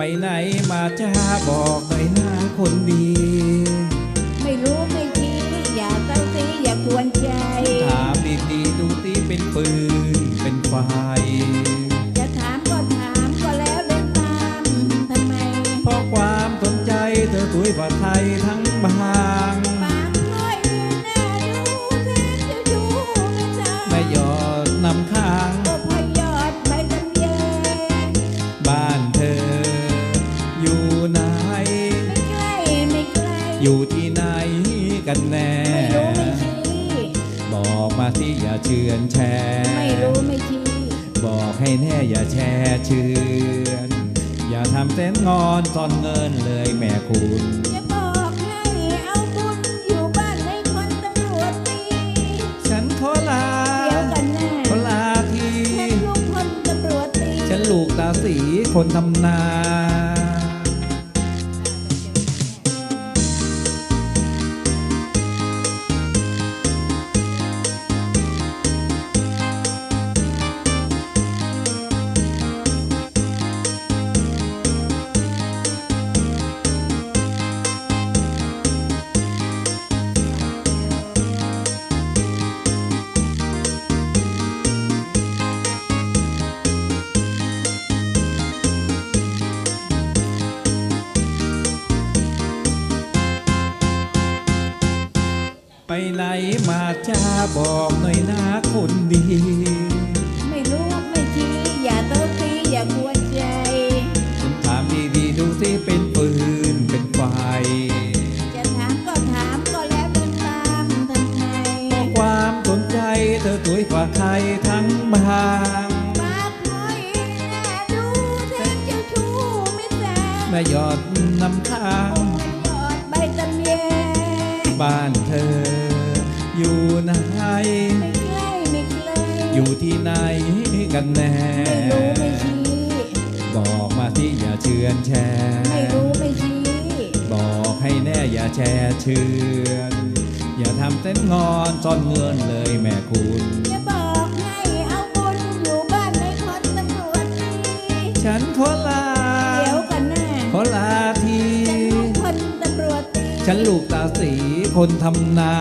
ไปไหนมาจ้าบอกหน่อยนะคนดี ไม่รู้ไม่ชี้อย่าเต้าซีอย่าควรใจ ถามดีๆดูตีเป็นปืนเป็นไฟ จะถามก็ถามก็แล้วเดินตามทำไม เพราะความสนใจเธอสวยกว่าใครทั้งบาง อยู่ที่ไหนกันแน่ ไม่รู้ไม่ชี้บอกมาที่อย่าเชื่อนแชร์ไม่รู้ไม่ชี้บอกให้แน่อย่าแช่เชือนอย่าทำเส้นงอนซ่อนเงินเลยแม่คุณจะบอกให้เอาบุญอยู่บ้านในคนตำรวจตีฉันขอลาเดี๋ยวกันแน่ขอลาทีฉันลูกคนตำรวจตีฉันลูกตาสีคนทำนา ไปไหนมาจ้าบอกหน่อยนะคนดี ไม่รู้ไม่ชี้อย่าเต้าตีอย่าควรใจฉันถามดีๆดูสิเป็นปืนเป็นไฟจะถามก็ถามก็แล้วเดินตามทำไมความสนใจเธอสวยกว่าใครทั้งบางปากน้อยน่าดูแทนเจ้าชู้ไม่แสนแม่ยอดนำค้างไม่ยอดใบตำแยบ้านเธอ อยู่ไหนไม่ใกล้ไม่ไกลอยู่ที่ไหนกันแน่ไม่รู้ไม่ชี้บอกมาที่อย่าเชื่อนแชร์ไม่รู้ไม่ชี้บอกให้แน่อย่าแชร์เชื่อนอย่าทำเส้นงอนซ่อนเงินเลยแม่คุณจะบอกให้เอาบุญอยู่บ้านในคนตำรวจตีฉันขอลาเดี๋ยวกันแน่ขอลาทีฉันลูกคนตำรวจตีฉันลูกตาสีคนทำนา